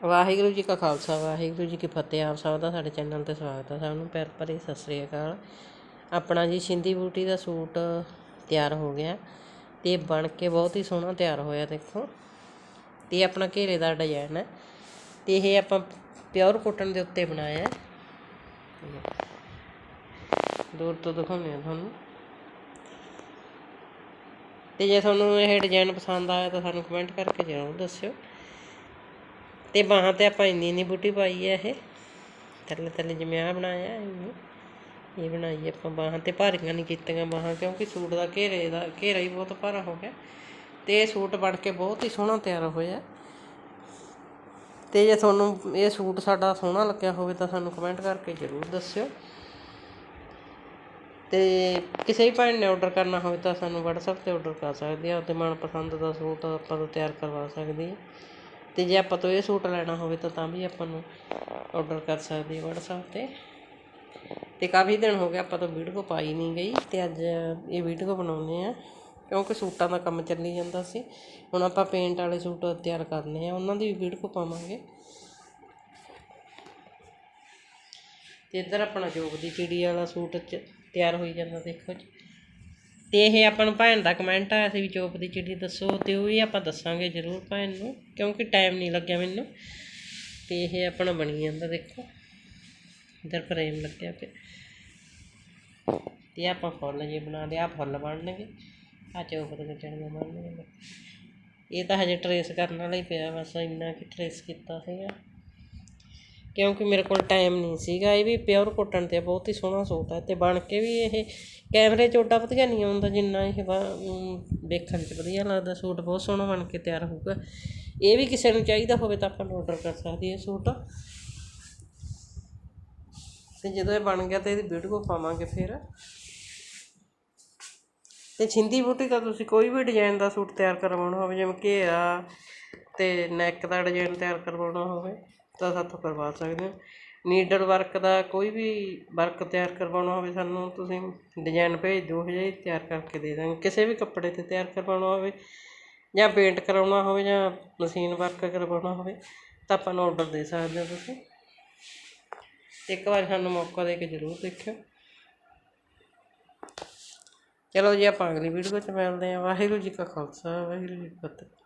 ਵਾਹਿਗੁਰੂ ਜੀ ਕਾ ਖਾਲਸਾ, ਵਾਹਿਗੁਰੂ ਜੀ ਕੀ ਫਤਿਹ। ਆਪ ਸਭ ਦਾ ਸਾਡੇ ਚੈਨਲ ਤੇ ਸਵਾਗਤ ਹੈ। ਸਭ ਨੂੰ ਪਿਆਰ ਭਰੀ ਸਤਿ ਸ੍ਰੀ ਅਕਾਲ। ਆਪਣਾ ਜੀ ਸਿੰਧੀ ਬੂਟੀ ਦਾ ਸੂਟ ਤਿਆਰ ਹੋ ਗਿਆ। ਤੇ ਬਣ ਕੇ ਬਹੁਤ ਹੀ ਸੋਹਣਾ ਤਿਆਰ ਹੋਇਆ, ਦੇਖੋ। ਤੇ ਆਪਣਾ ਘੇਰੇ ਦਾ ਡਿਜ਼ਾਈਨ ਹੈ। ਤੇ ਇਹ ਆਪਾਂ ਪਿਓਰ ਕੋਟਨ ਦੇ ਉੱਤੇ ਬਣਾਇਆ ਦੂਰ ਤੋਂ ਦਿਖਾਉਂਦੇ ਆ ਤੁਹਾਨੂੰ। ਤੇ ਜੇ ਤੁਹਾਨੂੰ ਇਹ ਡਿਜ਼ਾਈਨ ਪਸੰਦ ਆਇਆ ਤਾਂ ਸਾਨੂੰ ਕਮੈਂਟ ਕਰਕੇ ਜ਼ਰੂਰ ਦੱਸਿਓ। ਤੇ ਬਾਹਾਂ ਤੇ ਆਪਾਂ ਇੰਨੀ ਇੰਨੀ ਬੂਟੀ ਪਾਈ ਹੈ ਇਹ। ਥੱਲੇ ਥੱਲੇ ਜਿਵੇਂ ਆ ਬਣਾਇਆ ਇੰਨੀ ਇਹ ਬਣਾਈ ਆਪਾਂ ਬਾਹਾਂ ਤੇ। ਭਾਰੀਆਂ ਨਹੀਂ ਕੀਤੀਆਂ ਬਾਹਾਂ, ਕਿਉਂਕਿ ਸੂਟ ਦਾ ਘੇਰੇ ਦਾ, ਘੇਰਾ ਹੀ ਬਹੁਤ ਭਾਰਾ ਹੋ ਗਿਆ। ਤੇ ਇਹ ਸੂਟ ਬਣ ਕੇ ਬਹੁਤ ਹੀ ਸੋਹਣਾ ਤਿਆਰ ਹੋਇਆ। ਤੇ ਜੇ ਤੁਹਾਨੂੰ ਇਹ ਸੂਟ ਸਾਡਾ ਸੋਹਣਾ ਲੱਗਿਆ ਹੋਵੇ ਤਾਂ ਸਾਨੂੰ ਕਮੈਂਟ ਕਰਕੇ ਜ਼ਰੂਰ ਦੱਸਿਓ। ਤੇ ਕਿਸੇ ਵੀ ਭੈਣ ਨੇ ਆਰਡਰ ਕਰਨਾ ਹੋਵੇ ਤਾਂ ਸਾਨੂੰ WhatsApp ਤੇ ਆਰਡਰ ਕਰ ਸਕਦੇ ਆ। ਤੇ ਮਨਪਸੰਦ ਦਾ ਸੂਟ ਆਪਾਂ ਤੋਂ ਤਿਆਰ ਕਰਵਾ ਸਕਦੇ ਆ। ਅਤੇ ਜੇ ਆਪਾਂ ਤੋਂ ਇਹ ਸੂਟ ਲੈਣਾ ਹੋਵੇ ਤਾਂ ਤਾਂ ਵੀ ਆਪਾਂ ਨੂੰ ਔਡਰ ਕਰ ਸਕਦੇ ਵਟਸਐਪ ਤੇ। ਅਤੇ ਕਾਫੀ ਦਿਨ ਹੋ ਗਏ ਆਪਾਂ ਤੋਂ ਵੀਡੀਓ ਪਾਈ ਨਹੀਂ ਗਈ ਅਤੇ ਅੱਜ ਇਹ ਵੀਡੀਓ ਬਣਾਉਂਦੇ ਹਾਂ ਕਿਉਂਕਿ ਸੂਟਾਂ ਦਾ ਕੰਮ ਚੱਲੀ ਜਾਂਦਾ ਸੀ। ਹੁਣ ਆਪਾਂ ਪੇਂਟ ਵਾਲੇ ਸੂਟ ਤਿਆਰ ਕਰਨੇ ਆ, ਉਹਨਾਂ ਦੀ ਵੀ ਵੀਡੀਓ ਪਾਵਾਂਗੇ। ਅਤੇ ਇੱਧਰ ਆਪਣਾ ਜੋਗ ਦੀ ਚਿੜੀ ਵਾਲਾ ਸੂਟ ਚ ਤਿਆਰ ਹੋਈ ਜਾਂਦਾ ਦੇਖੋ ਜੀ। ਤੇ ਇਹ ਆਪਾਂ ਨੂੰ ਭੈਣ ਦਾ ਕਮੈਂਟ ਆਇਆ ਸੀ ਵੀ ਚੋਪ ਦੀ ਚਿੜੀ ਦੱਸੋ ਤੇ ਉਹ ਵੀ ਆਪਾਂ ਦੱਸਾਂਗੇ ਜ਼ਰੂਰ ਭੈਣ ਨੂੰ, ਕਿਉਂਕਿ ਟਾਈਮ ਨਹੀਂ ਲੱਗਿਆ ਮੈਨੂੰ। ਤੇ ਇਹ ਆਪਣਾ ਬਣੀ ਜਾਂਦਾ ਦੇਖੋ। ਇੱਧਰ ਫਰੇਮ ਲੱਗਿਆ ਪਿਆ। ਤੇ ਆਪਾਂ ਫੁੱਲ ਜੇ ਬਣਾ ਲਿਆ ਫੁੱਲ ਬਣਨਗੇ। ਆ ਚੋਪ ਦੇ ਚਿੜੀਆਂ ਬਣਨਗੇ। ਇਹ ਤਾਂ ਹਜੇ ਟਰੇਸ ਕਰਨ ਵਾਲਾ ਹੀ ਪਿਆ, ਬਸ ਇੰਨਾ ਕਿ ਟਰੇਸ ਕੀਤਾ ਸੀਗਾ। ਕਿਉਂਕਿ ਮੇਰੇ ਕੋਲ ਟਾਈਮ ਨਹੀਂ ਸੀਗਾ। ਇਹ ਵੀ ਪਿਓਰ ਕੋਟਨ ਤੇ ਬਹੁਤ ਹੀ ਸੋਹਣਾ ਸੂਟ ਹੈ ਅਤੇ ਬਣ ਕੇ ਵੀ ਇਹ ਕੈਮਰੇ 'ਚ ਓਡਾ ਵਧੀਆ ਨਹੀਂ ਆਉਂਦਾ, ਜਿੰਨਾ ਇਹ ਵਾ- ਵੇਖਣ 'ਚ ਵਧੀਆ ਲੱਗਦਾ। ਸੂਟ ਬਹੁਤ ਸੋਹਣਾ ਬਣ ਕੇ ਤਿਆਰ ਹੋਊਗਾ। ਇਹ ਵੀ ਕਿਸੇ ਨੂੰ ਚਾਹੀਦਾ ਹੋਵੇ ਤਾਂ ਆਪਾਂ ਨੂੰ ਆਰਡਰ ਕਰ ਸਕਦੇ ਇਹ ਸੂਟ। ਤੇ ਜਦੋਂ ਇਹ ਬਣ ਗਿਆ ਤੇ ਇਹਦੀ ਵੀਡੀਓ ਪਾਵਾਂਗੇ ਫਿਰ। ਤੇ ਛਿੰਦੀ ਬੂਟੀ ਦਾ ਤੁਸੀਂ ਕੋਈ ਵੀ ਡਿਜ਼ਾਈਨ ਦਾ ਸੂਟ ਤਿਆਰ ਕਰਵਾਉਣਾ ਹੋਵੇ, ਜਿਵੇਂ ਘੇਰਾ ਤੇ ਨੈਕ ਦਾ ਡਿਜ਼ਾਈਨ ਤਿਆਰ ਕਰਵਾਉਣਾ ਹੋਵੇ। ਤਾਂ ਸਾਥੋਂ ਕਰਵਾ ਸਕਦੇ ਹੋ। ਨੀਡਲ ਵਰਕ ਦਾ ਕੋਈ ਵੀ ਵਰਕ ਤਿਆਰ ਕਰਵਾਉਣਾ ਹੋਵੇ ਸਾਨੂੰ, ਤੁਸੀਂ ਡਿਜ਼ਾਇਨ ਭੇਜ ਦਿਓ ਉਹ ਜਿਹੇ ਤਿਆਰ ਕਰਕੇ ਦੇ ਦਾਂਗੇ। ਕਿਸੇ ਵੀ ਕੱਪੜੇ ਤੇ ਤਿਆਰ ਕਰਵਾਉਣਾ ਹੋਵੇ ਜਾਂ ਪੇਂਟ ਕਰਵਾਉਣਾ ਹੋਵੇ ਜਾਂ ਮਸ਼ੀਨ ਵਰਕ ਕਰਵਾਉਣਾ ਹੋਵੇ, ਤਾਂ ਆਪਾਂ ਨੂੰ ਔਡਰ ਦੇ ਸਕਦੇ ਹੋ ਤੁਸੀਂ। ਇੱਕ ਵਾਰ ਸਾਨੂੰ ਮੌਕਾ ਦੇ ਕੇ ਜ਼ਰੂਰ ਦੇਖਿਓ। ਚਲੋ ਜੀ, ਆਪਾਂ ਅਗਲੀ ਵੀਡੀਓ 'ਚ ਮਿਲਦੇ ਹਾਂ। ਵਾਹਿਗੁਰੂ ਜੀ ਕਾ ਖਾਲਸਾ, ਵਾਹਿਗੁਰੂ ਜੀ ਕੀ ਫਤਿਹ।